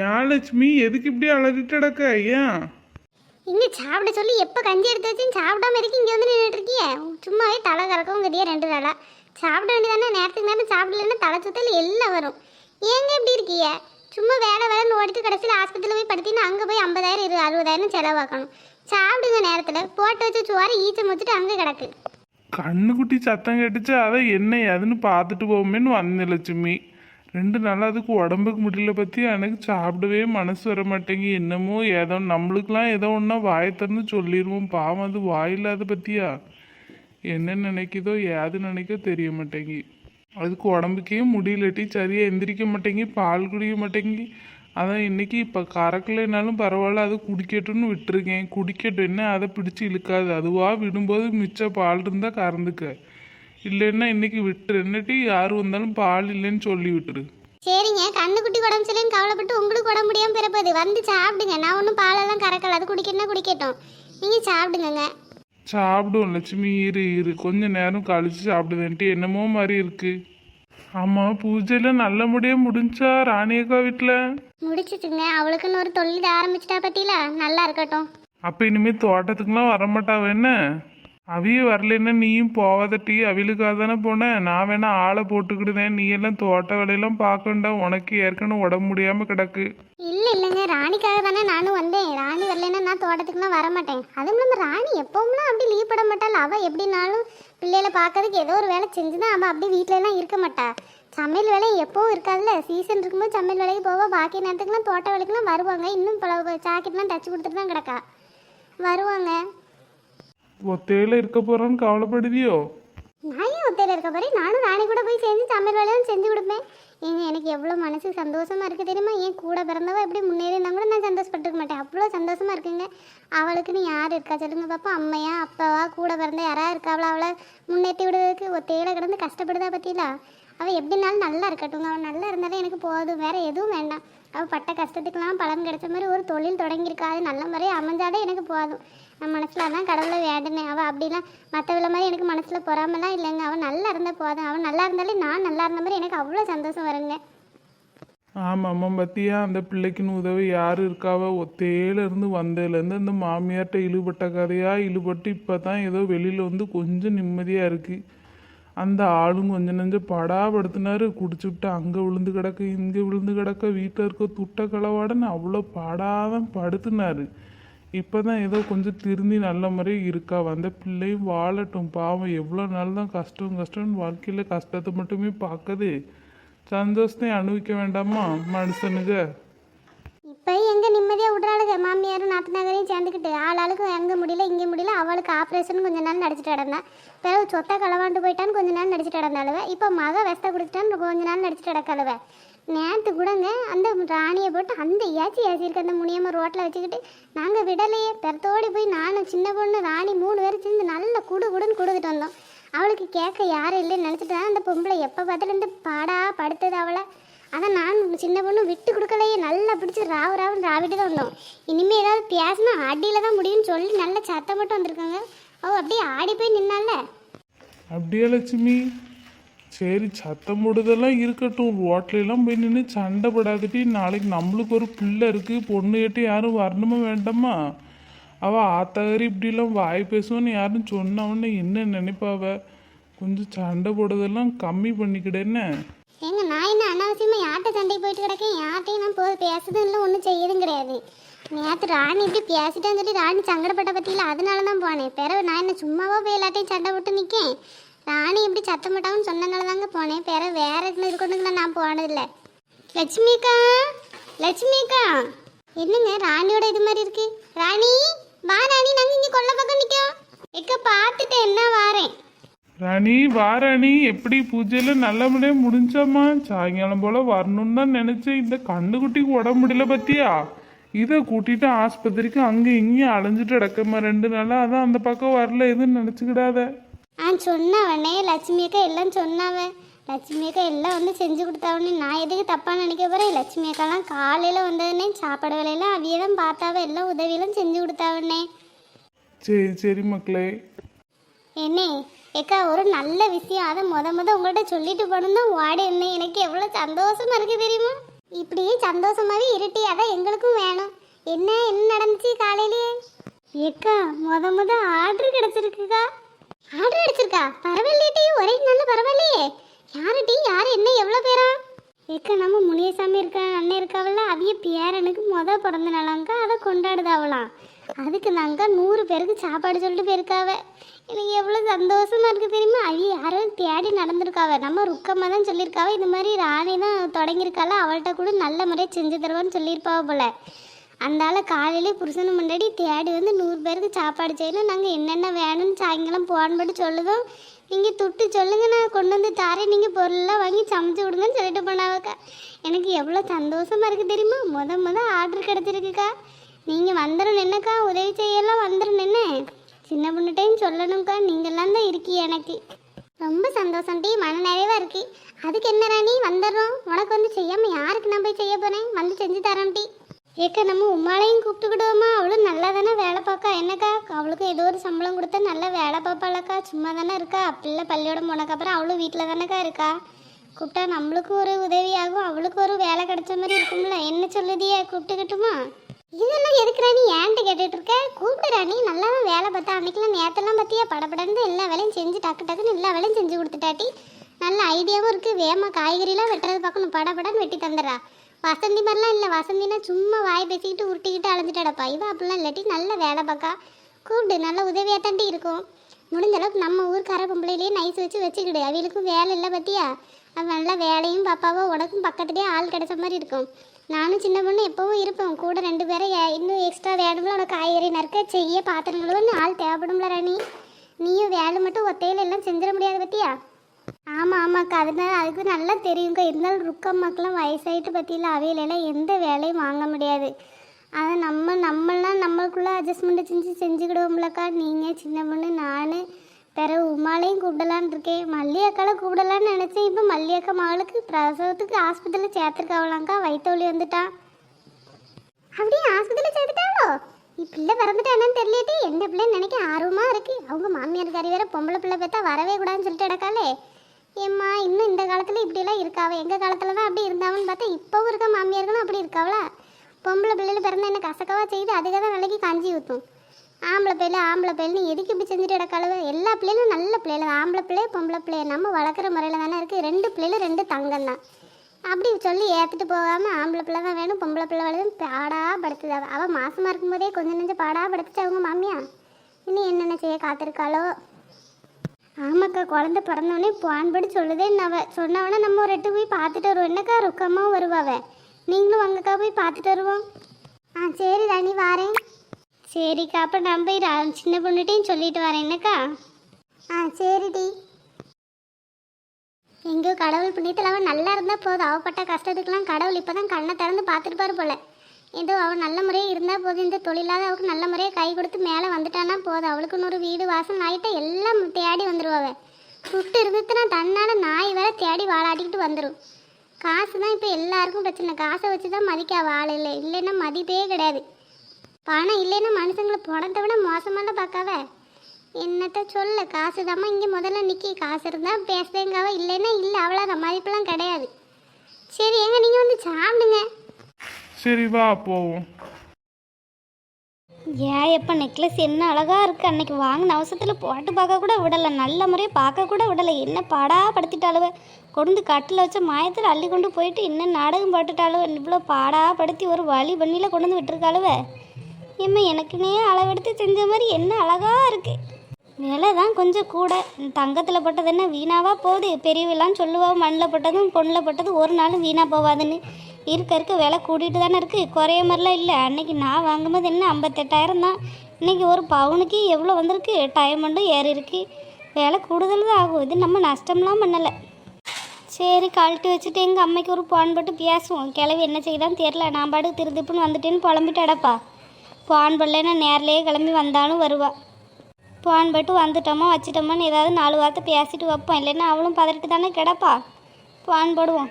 ஏன் லட்சுமி எதுக்கு இப்படி அழகிட்டு கிடக்க ஏன் இங்க சாப்பிட சொல்லி எப்போ கஞ்சி எடுத்து வச்சு சாப்பிடாம இருக்கு இங்கே வந்து நின்றுட்டு இருக்கிய? சும்மாவே தலை கறக்கவும் கதியா ரெண்டு நாளா சாப்பிட வேண்டியதானே? நேரத்துக்கு நேரம் சாப்பிடலன்னா தலை சுத்தல் எல்லாம் வரும். ஏங்க இப்படி இருக்கீங்க? சும்மா வேலை வேலைன்னு ஓடிட்டு கடைசியில் ஆஸ்பத்திரியில் போய் படுத்தினா அங்கே போய் ஐம்பதாயிரம் இரு அறுபதாயிரம் செலவாக்கணும். சாப்பிடுங்க நேரத்தில். போட்டு வச்ச சோறு ஈச்சம் வச்சுட்டு அங்கே கிடக்கு. கண்ணுக்குட்டி சத்தம் கேட்டுச்சு? அதான் என்ன ஏதுன்னு பார்த்துட்டு போவோமேன்னு வந்தேன் லட்சுமி. ரெண்டு நாள் அதுக்கு உடம்புக்கு முடியல பற்றி எனக்கு சாப்பிடவே மனசு வர மாட்டேங்கி என்னமோ ஏதோ நம்மளுக்கெல்லாம் ஏதோ ஒன்றா வாயை திறந்து சொல்லிடுவோம் பாவம் அது வாயில்லாத பற்றியா என்ன நினைக்குதோ ஏது நினைக்கோ தெரிய மாட்டேங்கி அதுக்கு உடம்புக்கே முடியலட்டி சரியாக எந்திரிக்க மாட்டேங்கி பால் குடிக்க மாட்டேங்கி அதான் இன்னைக்கு இப்போ கறக்கலைனாலும் பரவாயில்ல அது குடிக்கட்டும்னு விட்டுருக்கேன். குடிக்கட்டும் என்ன அதை பிடிச்சி இழுக்காது. அதுவாக விடும்போது மிச்ச பால் இருந்தால் கறந்துக்க. இல்லைன்னா இன்னைக்கு விட்டுரு. என்னட்டி யார் வந்தாலும் பால் இல்லைன்னு சொல்லி விட்டுரு. சரிங்க கண்ணுக்குட்டி உடம்பு சரியில்லைன்னு கவலைப்பட்டு உங்களுக்கு உடம்பு முடியாமல் பிறப்பது. வந்து சாப்பிடுங்க. நான் ஒன்றும் பாலெல்லாம் கறக்கல. அது குடிக்கணும்னா குடிக்கட்டும். நீங்கள் சாப்பிடுங்கங்க. சாப்பிடுவோம் லட்சுமி. இரு இரு. கொஞ்ச நேரம் கழிச்சு சாப்பிடுவேன்ட்டு என்னமோ மாதிரி இருக்கு. ஆமாம் பூஜையில் நல்லபடியாக முடிஞ்சா ராணியக்கா வீட்டில் முடிச்சிட்டுங்க அவளுக்குன்னு ஒரு தொழில் ஆரம்பிச்சிட்டா பத்தியில? நல்லா இருக்கட்டும். அப்போ இனிமேல் தோட்டத்துக்குலாம் வரமாட்டாவ என்ன? அவிய வரலைன்னா நீயும் போவாதட்டி அவிலுக்காக தானே போன? நான் வேணா ஆளை போட்டுக்கிடுதேன். நீ எல்லாம் தோட்ட வேலையெல்லாம் பார்க்கண்டா. உனக்கு ஏற்கனவே உடம்பு முடியாமல் கிடக்கு. இல்லை இல்லைங்க. ராணிக்காக தானே நானும் வந்தேன். ராணி வரலைன்னா நான் தோட்டத்துக்குலாம் வர மாட்டேன் அதுவும் இல்லாமல் ராணி எப்பவும்லாம் அப்படி லீவ் பட மாட்டாள். அவள் எப்படினாலும் பிள்ளைகளை பார்க்கறதுக்கு ஏதோ ஒரு வேலை செஞ்சு தான் அவள் அப்படி வீட்ல எல்லாம் இருக்க மாட்டா. சமையல் வேலை எப்பவும் இருக்காதுல்ல. சீசன் இருக்கும்போது சமையல் வேலைக்கு போவா. பாக்கி நேரத்துக்குலாம் தோட்ட வேலைக்குலாம் வருவாங்க. இன்னும் பல ஜாக்கெட்லாம் தச்சு கொடுத்துட்டு தான் கிடக்கா. வருவாங்க. ஒத்தையில இருக்க போறான்னு கவலைப்படுவியோ? நான் ஏன் ஒத்தையில் இருக்க போறேன். நானும் ராணி கூட போய் சேர்ந்து சமையல் வேலையும் செஞ்சு கொடுப்பேன். ஏங்க எனக்கு எவ்வளோ மனசு சந்தோஷமா இருக்கு தெரியுமா? ஏன் கூட பிறந்தவ எப்படி முன்னேறினா கூட நான் சந்தோஷப்பட்டுக்க மாட்டேன். அவ்வளோ சந்தோஷமா இருக்குங்க. அவளுக்குன்னு யார் இருக்கா சொல்லுங்க பாப்பா அம்மையா அப்பாவா கூட பிறந்த யாரா இருக்கா அவளை முன்னேற்றி விடுறதுக்கு ஒத்தையில கிடந்து கஷ்டப்படுதா பத்தியில அவள் எப்படினாலும் நல்லா இருக்கட்டும் அவள் நல்லா இருந்தாலே எனக்கு போதும். வேற எதுவும் வேண்டாம். அவள் பட்ட கஷ்டத்துக்கெல்லாம் பலன் கிடைச்ச மாதிரி ஒரு தொழில் தொடங்கியிருக்கா. அது நல்ல முறையாக அமைஞ்சாலே எனக்கு போதும். நான் மனசில் அதான் கடவுளை வேண்டினேன். அவள் அப்படிலாம் மற்றவள மாதிரி எனக்கு மனசில் பொறாமலாம் இல்லைங்க. அவன் நல்லா இருந்தால் போதும். அவன் நல்லா இருந்தாலே நான் நல்லா இருந்த மாதிரி எனக்கு அவ்வளோ சந்தோஷம் வருங்க. ஆமாம் பத்தியா? அந்த பிள்ளைக்குன்னு உதவி யார் இருக்காவ? ஒத்தையில வந்ததுலேருந்து அந்த மாமியார்கிட்ட இழுபட்ட கதையாக இழுபட்டு இப்போ தான் ஏதோ வெளியில் வந்து கொஞ்சம் நிம்மதியாக இருக்குது அந்த ஆளும் கொஞ்சம் நெஞ்சம் படாபடுத்தினாரு. குடிச்சுவிட்டு அங்கே விழுந்து கிடக்க இங்கே விழுந்து கிடக்க வீட்டில் இருக்க துட்ட களவாடன்னு அவ்வளோ பாடாதான் படுத்தினாரு. இப்போ தான் ஏதோ கொஞ்சம் திருந்தி நல்ல முறை இருக்கா. வந்த பிள்ளையும் வாழட்டும். பாவம் எவ்வளோ நாள் தான் கஷ்டம் கஷ்டம்னு வாழ்க்கையில் கஷ்டத்தை மட்டுமே பார்க்குது. சந்தோஷத்தை அனுபவிக்க வேண்டாமா மனுஷனுங்க இப்போ எங்கே நிம்மதியாக விட்றாளுங்க மாமியாரும் நாத்தனாகரையும் சேர்ந்துக்கிட்டு. ஆள் ஆளுக்கு முடியல இங்கே முடியல. அவளுக்கு ஆப்ரேஷன் கொஞ்ச நாள் நடிச்சிட்டு கிடந்தா பிறகு சொத்தை களவாண்டு போயிட்டான்னு கொஞ்ச நாள் நடிச்சுட்டு கிடந்தாளுவ இப்போ மக வெஸ்த கொடுத்துட்டான்னு கொஞ்ச நாள் நடிச்சுட்டு கிடக்கழுவ நேற்று கூடங்க அந்த ராணியை போட்டு அந்த ஏச்சி ஏசி இருக்க அந்த முனியம்மா ரோட்டில் வச்சுக்கிட்டு நாங்கள் விடலையே. பெறத்தோடி போய் நானும் சின்ன பொண்ணு ராணி மூணு பேரும் சேர்ந்து நல்ல குடு குடுன்னு கொடுத்துட்டு வந்தோம். அவளுக்கு கேட்க யாரும் இல்லைன்னு நினச்சிட்டு தான் அந்த பொம்பளை எப்போ பார்த்தாலும் இந்த பாடா படுத்தது அவளை. அதான் நான் சின்ன பொண்ணு விட்டு கொடுக்கலையே. நல்லா பிடிச்சி ராவு ராவுன்னு ராவிட்டு தான் வந்தோம். இனிமேல் ஏதாவது பேசினா அடியில் தான் முடியும்னு சொல்லி நல்ல சத்தம் மட்டும் வந்திருக்காங்க. அவள் அப்படியே ஆடி போய் நின்னால. அப்படியே லட்சுமி? சரி சத்தம் போடுதெல்லாம் இருக்கட்டும் ரோட்லலாம் போய் நின்று சண்டை படாதுட்டி நாளைக்கு நம்மளுக்கு ஒரு பிள்ளை இருக்குது பொண்ணு கேட்டு யாரும் வரணுமா வேண்டாமா? அவள் ஆத்தாரி இப்படிலாம் வாய் பேசுவோன்னு யாரும் சொன்னவொன்னே என்ன நினைப்பாவ கொஞ்சம் சண்டை போடுறதெல்லாம் கம்மி பண்ணிக்கிடேன்னு ஏங்க நான் என்ன அனாவசியமாக யார்கிட்ட சண்டைக்கு போயிட்டு கிடக்கேன் யார்கிட்டையும் நான் போய் பேசுதும் இல்லை ஒன்றும் செய்யதும் கிடையாது. நேற்று ராணி இப்படி பேசிட்டேன்னு சொல்லி ராணி சங்கடப்பட்ட பற்றியில் அதனால தான் போனேன். பிறகு நான் என்ன சும்மாவா போய் எல்லாத்தையும் சண்டை போட்டு நிற்கேன் ராணி இப்படி சத்தம் போட்டாங்கன்னு சொன்னனால தாங்க போனேன். பேர வேற இடத்துல இருக்கணுங்களா நான் போனதில்லை. லட்சுமிக்கா லட்சுமிக்கா. என்னங்க ராணியோட இது மாதிரி இருக்கு? ராணி வா ராணி நாங்கள் இங்கே கொள்ள பக்கம் நிற்கோம் எக்க பார்த்துட்டு என்ன வாரேன்? ராணி வா ராணி எப்படி பூஜையில் நல்லபடியாக முடிஞ்சம்மா? சாயங்காலம் போல் வரணும்னு தான் நினச்சேன். இந்த கண்ணுக்குட்டிக்கு உடம்பு முடியல பத்தியா? இதை கூட்டிட்டு ஆஸ்பத்திரிக்கு அங்கே இங்கேயும் அலைஞ்சிட்டு கிடக்கம்மா ரெண்டு நாளாக அதான் அந்த பக்கம் வரல எதுவும் நினச்சிக்கிடாத. ஆ சொன்னவனே. லட்சுமி அக்கா எல்லாம் சொன்னாவ. லட்சுமி அக்கா எல்லாம் வந்து செஞ்சு கொடுத்தாவனே. நான் எதுக்கு தப்பாக நினைக்க போகிறேன் லட்சுமி அக்காலாம் காலையில் வந்ததுனே சாப்பாடு வேலையெல்லாம் அவிய தான் பார்த்தாவ. எல்லாம் உதவியெல்லாம் செஞ்சு கொடுத்தாவனே. சரி சரி மக்களே. என்னே ஏக்கா ஒரு நல்ல விஷயம். அதை முத முத உங்கள்கிட்ட சொல்லிட்டு போகணும் தான் ஓடி இருந்தேன். எனக்கு எவ்வளோ சந்தோஷமா இருக்கு தெரியுமா? இப்படியே சந்தோஷமாவே இருட்டி அதான் எங்களுக்கும் வேணும். என்ன என்ன நடந்துச்சு காலையிலேயே? ஏக்கா முத முத ஆர்டர் கிடைச்சிருக்குக்கா ஆர்டர் அடிச்சிருக்கா பரவாயில்லையே ஒரே நல்ல பரவாயில்லையே யாரு டீ யாரு என்ன எவ்வளோ பேரா ஏக்கா நம்ம முனியசாமி இருக்க அண்ணன் இருக்காவல்ல அவிய பேரனுக்கு முத பிறந்த நாளாங்க அதை கொண்டாடுதாவலாம் அதுக்கு நாங்க நூறு பேருக்கு சாப்பாடு சொல்லிட்டு போயிருக்காவ. எனக்கு எவ்வளோ சந்தோஷமா இருக்குது தெரியுமா? அவிய யாரும் தேடி நடந்திருக்காவ. நம்ம ருக்கமாக தான் சொல்லியிருக்காவ. இது மாதிரி ராணி தான் தொடங்கியிருக்காள? அவள்கிட்ட கூட நல்ல முறையாக செஞ்சு தருவான்னு சொல்லியிருப்பாவ போல. அந்தால காலையிலே புருஷனு முன்னாடி தேடி வந்து நூறு பேருக்கு சாப்பாடு செய்யணும். நாங்கள் என்னென்ன வேணும்னு சாயங்காலம் போன்பட்டு சொல்லுதோம் நீங்கள் துட்டு சொல்லுங்க நான் கொண்டு வந்து தாரேன். நீங்கள் பொருளெல்லாம் வாங்கி சமைச்சு விடுங்கன்னு சொல்லிட்டு போனாவக்கா. எனக்கு எவ்வளோ சந்தோஷமாக இருக்குது தெரியுமா? முத முத ஆர்டர் கிடச்சிருக்குக்கா. நீங்கள் வந்துடும் என்னக்கா? உதவி செய்யலாம் வந்துடும் என்ன? சின்ன பொண்ணுட்டையும் சொல்லணும்க்கா. நீங்கள்லாம் தான் இருக்கீ எனக்கு. ரொம்ப சந்தோஷம் டீ. மன நிறைவாக இருக்கு. அதுக்கு என்ன ராணி வந்துடுறோம்? உனக்கு வந்து செய்யாமல் யாருக்கு நான் போய் செய்ய போகிறேன் வந்து செஞ்சு தரேன் டீ. ஏக்கா நம்ம உமாலையும் கூப்பிட்டுக்கிடுவோமா? தானே வேலை பார்க்கா? என்னக்கா? அவளுக்கு ஏதோ ஒரு சம்பளம் கொடுத்தா நல்லா வேலை பார்ப்பாளக்கா. சும்மா தானே இருக்கா? பிள்ளை பள்ளியோட போனக்கப்புறம் அவளும் வீட்டில் தானேக்கா இருக்கா? கூப்பிட்டா நம்மளுக்கும் ஒரு உதவியாகும். அவளுக்கு ஒரு வேலை கிடைச்ச மாதிரி இருக்கும்ல. என்ன சொல்லுதியே? கூப்பிட்டுக்கிட்டுமா இதெல்லாம் எதுக்கு ராணி ஏன்ட்டு கேட்டுட்டு இருக்க? கூப்பிடு ராணி நல்லா தான் வேலை பார்த்தா அன்னைக்கெல்லாம் நேரத்தெல்லாம் பார்த்தியா? படப்படந்து எல்லா வேலையும் செஞ்சு டக்கு டக்குன்னு எல்லா வேலையும் செஞ்சு கொடுத்துட்டாட்டி. நல்ல ஐடியாவும் இருக்குது வேமா காய்கறிலாம் வெட்டுறது பார்க்கணும். படப்படன்னு வெட்டி தந்துடுறா. வசந்தி மாதிரிலாம் இல்லை. வசந்தினா சும்மா வாய் பேசிக்கிட்டு உருட்டிக்கிட்டு அலைஞ்சிட்டடப்பா இவன் அப்படிலாம் இல்லாட்டி நல்ல வேலை பார்க்கா கூப்பிடு நல்ல உதவியாக தாண்டி இருக்கும். முடிஞ்ச அளவுக்கு நம்ம ஊர்க்கார பொம்பளையிலேயே நைஸ் வச்சு வச்சுக்கிடு. அவளுக்கும் வேலை இல்லை பத்தியா? அவன் நல்லா வேலையும் பாப்பாவோ உனக்கும் பக்கத்துலேயே ஆள் கிடைச்ச மாதிரி இருக்கும். நானும் சின்ன பொண்ணு எப்போவும் இருப்பேன் கூட ரெண்டு பேரும் இன்னும் எக்ஸ்ட்ரா வேணும்ல? உனக்கு காய்கறி நறுக்க செய்ய பாத்திரங்களும் ஆள் தேவைப்படும்ல ராணி. நீயும் வேலை மட்டும் ஒத்தையில எல்லாம் செஞ்சிட முடியாது பத்தியா? ஆமாம் ஆமாக்கா. அதனால அதுக்கு நல்லா தெரியும்க்கா. இருந்தாலும் ருக்கம்மாக்கெல்லாம் வயசாயிட்டு பற்றியில் அவையிலெல்லாம் எந்த வேலையும் வாங்க முடியாது. அதை நம்ம நம்மளாம் நம்மளுக்குள்ளே அட்ஜஸ்ட்மெண்ட்டு செஞ்சு செஞ்சுக்கிடுவோம்லக்கா. நீங்கள் சின்ன பொண்ணு நான் பிறகு உமாலையும் கூப்பிடலான்னு இருக்கேன். மல்லியக்காவை கூப்பிடலான்னு நினச்சேன். இப்போ மல்லியக்கா மகளுக்கு பிரசவத்துக்கு ஆஸ்பத்திரியில் சேர்த்துருக்காவலாங்க்கா வயிற்று வந்துட்டான். அப்படியே ஆஸ்பத்திரியில் சேர்த்துட்டாளோ? பிள்ளை பிறந்துட்டா என்னன்னு தெரியலையே. எந்த பிள்ளைன்னு நினைக்க ஆர்வமாக இருக்குது அவங்க மாமியார் கறி வேற பொம்பளை பிள்ளை பார்த்தா வரவே கூடாதுன்னு சொல்லிட்டு கிடக்காளே. ஏம்மா இன்னும் இந்த காலத்தில் இப்படியெல்லாம் இருக்காவ? எங்கள் காலத்தில் தான் அப்படி இருந்தாவன்னு பார்த்தா இப்போவும் இருக்க மாமியார்களும் அப்படி இருக்காவல பொம்பளை பிள்ளைல பிறந்த என்ன கசக்கவா செய்து அதுக்காக தான் நாளைக்கு கஞ்சி ஊற்றும் ஆம்பளை பிள்ளை ஆம்பளை பிள்ளைன்னு எதுக்கு இப்படி செஞ்சுட்டு கிடக்காளுவ? எல்லா பிள்ளைகளும் நல்ல பிள்ளைல ஆம்பளை பிள்ளை பொம்பளை பிள்ளைய நம்ம வளர்க்குற முறையில் தானே இருக்குது ரெண்டு பிள்ளைகளும் ரெண்டு தங்கம் தான். அப்படி சொல்லி ஏற்றுட்டு போகாமல் ஆம்பளை பிள்ளை தான் வேணும் பொம்பளை பிள்ளை வளரும் பாடா படுத்துது அவள் மாதமாக இருக்கும்போதே கொஞ்சம் நெஞ்சம் பாடாக படுத்துச்சு அவங்க மாமியா இனி என்னென்ன செய்ய காத்திருக்காளோ? அக்கா குழந்தை பிறந்தோடனே பான்படி சொல்லுதே என்னவ. சொன்னவொடனே நம்ம ஒரு எட்டு போய் பார்த்துட்டு வருவோம். என்னக்கா ருக்கமாகவும் வருவாவ நீங்களும் வாங்கக்கா போய் பார்த்துட்டு வருவோம். ஆ சரி ராணி வாரேன். சரிக்கா அப்போ நான் போய் ரா- சின்ன பொண்ணுகிட்டையும் சொல்லிட்டு வரேன். என்னக்கா? ஆ சரிடி எங்கேயோ கடவுள் புண்ணியத்தில் அவன் நல்லா இருந்தால் போதும். அவப்பட்ட கஷ்டத்துக்கெல்லாம் கடவுள் இப்போ தான் கண்ணை திறந்து பார்த்துருப்பாரு போல. ஏதோ அவள் நல்ல முறையாக இருந்தால் போதும். இந்த தொழிலாத அவளுக்கு நல்ல முறையாக கை கொடுத்து மேலே வந்துட்டானா போதும். அவளுக்குன்னு ஒரு வீடு வாசல் ஆகிட்டா எல்லாம் தேடி வந்துடுவாவ சுட்டு இருந்துச்சுன்னா தன்னால் நாய் வேற தேடி வாழாட்டிக்கிட்டு வந்துடும் காசு தான் இப்போ எல்லாருக்கும் பிரச்சனை. காசை வச்சு தான் மதிக்க ஆள் இல்லை. இல்லைன்னா மதிப்பே கிடையாது. பணம் இல்லைன்னா மனுஷங்களை பணத்தை விட மோசமாக தான் பார்க்காவ. என்னத்த சொல்ல? காசு தாம்மா இங்கே முதல்ல நிற்கி காசு இருந்தால் பேசுதேங்காவ இல்லைன்னா இல்லை. அவ்வளோ மதிப்பெல்லாம் கிடையாது. சரி எங்க நீங்கள் வந்து சாப்பிடுங்க. சரி வா போவோம். ஏன் எப்போ நெக்லஸ் என்ன அழகாக இருக்குது அன்னைக்கு வாங்கின அவசரத்தில் போட்டு பார்க்க கூட விடலை. நல்ல முறையாக பார்க்க கூட விடலை. என்ன பாடா படுத்திட்டாளுவ. கொண்டு கட்டில் வச்ச மாயத்தில் அள்ளி கொண்டு போயிட்டு இன்னும் நாடகம் போட்டுட்டாளுவ. இவ்வளோ பாடா படுத்தி ஒரு வழி பண்ணியில் கொண்டு வந்து விட்டுருக்காளுவ. ஏம்மா எனக்குன்னே அளவெடுத்து செஞ்ச மாதிரி என்ன அழகாக இருக்குது விலை தான் கொஞ்சம் கூட. தங்கத்தில் போட்டது என்ன? வீணாவாக போகுது. பெரியவெல்லாம் சொல்லுவா. மண்ணில் போட்டதும் பொண்ணில் போட்டதும் ஒரு நாளும் வீணாக போகாதுன்னு இருக்க இருக்க விலை கூட்டிகிட்டு தானே இருக்குது குறைய மாதிரிலாம் இல்லை. அன்னைக்கு நான் வாங்கும்போது என்ன ஐம்பத்தெட்டாயிரம் தான். இன்னைக்கு ஒரு பவுனுக்கு எவ்வளோ வந்திருக்கு? டைமண்டும் ஏறி இருக்கு. விலை கூடுதல் தான் ஆகும். இது நம்ம நஷ்டம்லாம் பண்ணலை. சரி கழட்டி வச்சுட்டு எங்கள் அம்மைக்கு ஒரு போன் போட்டு பேசுவோம். கிளவி என்ன செய்யுதான்னு தெரில நான் பாட்டுக்கு திருதிப்புன்னு வந்துட்டேன்னு புலம்பிட்டாடப்பா போன் பண்ணலன்னா நேர்லேயே கிளம்பி வந்தாலும் வருவாள் போன் போட்டு வந்துட்டோமா வச்சிட்டோமான்னு ஏதாவது நாலு வார்த்தை பேசிட்டு வைப்போம். இல்லைன்னா அவளும் பதறிட்டு தானே கிடப்பா. போன் போடுவோம்.